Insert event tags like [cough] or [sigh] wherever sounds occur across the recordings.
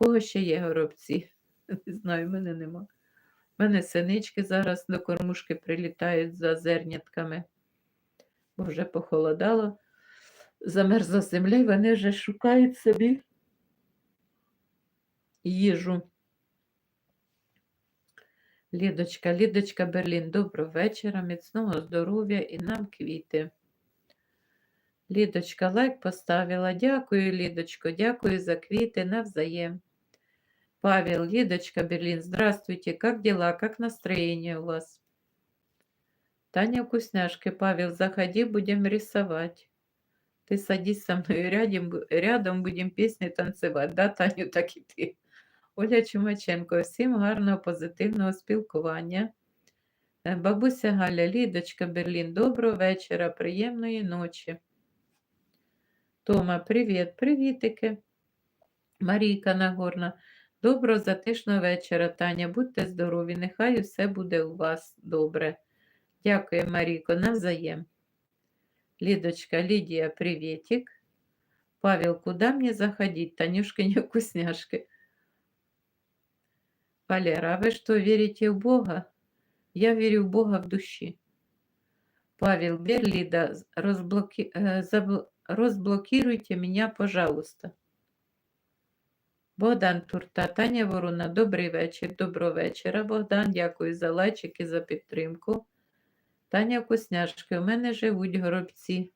кого ще є горобці? [laughs] Не знаю, в мене нема. У мене синички зараз до кормушки прилітають за зернятками, бо вже похолодало. Замерзла земля, і вони вже шукають собі їжу. Лідочка, Лідочка Берлін, доброго вечора, міцного здоров'я і нам квіти. Лідочка лайк поставила. Дякую, Лідочко, дякую за квіти навзаєм. Павел, Лидочка, Берлин, здравствуйте, как дела, как настроение у вас? Таня Вкусняшки, Павел, заходи, будем рисовать. Ты садись со мной рядом, рядом будем песни танцевать. Да, Таню, так і ти. Оля Чумаченко, всім гарного, позитивного спілкування. Е, Бабуся Галя, Лідочка, Берлін, доброго вечора, приємної ночі. Тома, привіт, привітики. Марійка Нагорна, доброго затишного вечора, Таня. Будьте здорові, нехай усе буде у вас добре. Дякую, Марійко, навзаєм. Лідочка, Лідія, приветик. Павел, куда мне заходить? Танюшкине вкусняшки. Валера, а вы что, верите в Бога? Я верю в Бога в душі. Павел, Берлида, разблоки... э, забл- разблокируйте меня, пожалуйста. Богдан Турта, Таня Ворона, добрий вечір, доброго вечора. Богдан, дякую за лайчик і за підтримку. Таня Вкусняшки, у мене живуть горобці.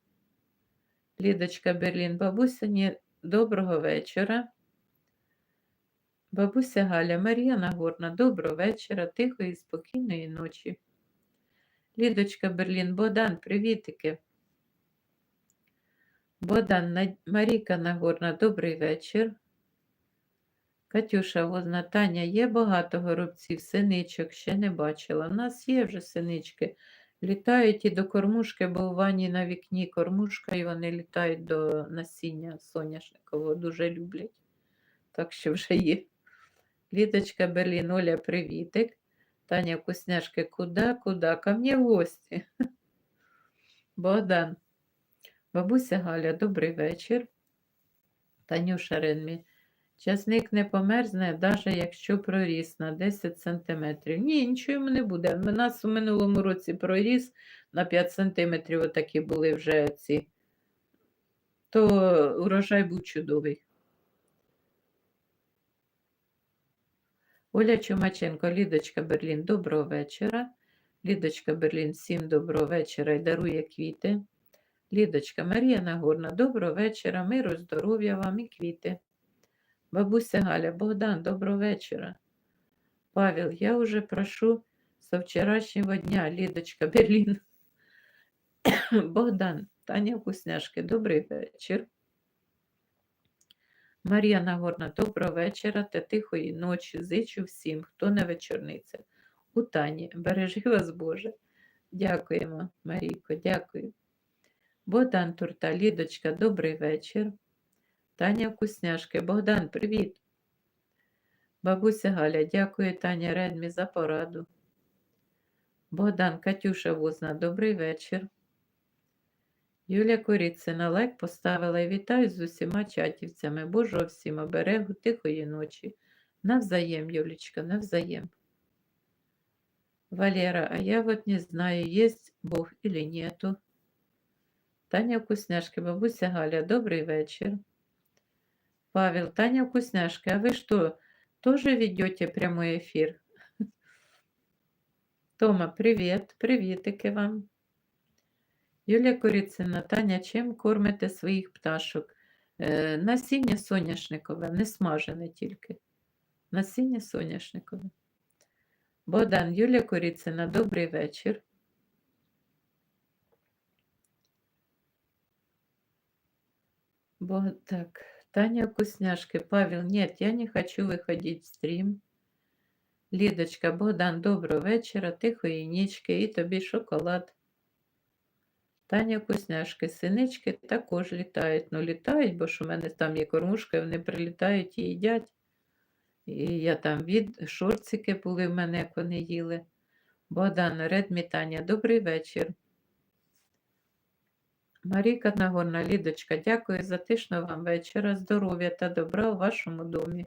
Лідочка Берлін, бабусині, доброго вечора. Бабуся Галя, Марія Нагорна, доброго вечора, тихої і спокійної ночі. Лідочка Берлін, Богдан, привітики. Богдан, Марійка Нагорна, добрий вечір. Катюша Возна, Таня, є багато горобців, синичок, ще не бачила. У нас є вже синички. Літають і до кормушки, бо у ванні на вікні кормушка, і вони літають до насіння соняшникового, дуже люблять. Так що вже є. Лідочка Берлін, Оля, привітик. Таня Вкусняшки, куда, куда? Ко мне в гості. [laughs] Богдан. Бабуся Галя, добрий вечір. Танюша Ренмі. Часник не померзне, навіть якщо проріс на 10 см. Ні, нічого йому не буде. У нас у минулому році проріс на 5 см, отакі були вже ці. То урожай був чудовий. Оля Чумаченко, Лідочка Берлін, доброго вечора. Лідочка Берлін, всім доброго вечора і дарує квіти. Лідочка Марія Нагорна, доброго вечора, миру, здоров'я вам і квіти. Бабуся Галя, Богдан, доброго вечора. Павел, я уже прошу со вчорашнього дня, Лідочка Берлін. [coughs] Богдан, Таня Вкусняшки, добрий вечір. Марія Нагорна, доброго вечора та тихої ночі. Зичу всім, хто на вечорницях. У Тані, бережи вас, Боже. Дякуємо, Марійко, дякую. Богдан Турта, Лідочка, добрий вечір. Таня Вкусняшки, Богдан, привіт. Бабуся Галя, дякую Таня Редмі за пораду. Богдан, Катюша Возна, добрий вечір. Юля Коріцина лайк поставила і вітаю з усіма чатівцями. Божого всім оберегу, тихої ночі. Навзаєм, Юлечка, навзаєм. Валера, а я вот не знаю, есть Бог или нету. Таня Вкусняшки, бабуся Галя, добрий вечір. Павел, Таня Вкусняшки, а вы что, тоже ведете прямой эфир? [laughs] Тома, привіт, привітики вам. Юлія Коріцина, Таня, чим кормите своїх пташок? Е, насіння соняшникове, не смажене тільки. Насіння соняшникове. Богдан, Юлія Коріцина, добрий вечір. Бо так, Таня Вкусняшки, Павел, нет, я не хочу выходить в стрім. Лідочка, Богдан, доброго вечора, тихої нічки і тобі шоколад. Таня Вкусняшки, синички також літають. Ну, літають, бо ж у мене там є кормушка, вони прилітають і їдять. І я там від шорцики були в мене, як вони їли. Богдан, Редмі, Таня, добрий вечір. Марійка Нагорна, Лідочка, дякую за тишного вам вечора, здоров'я та добра у вашому домі.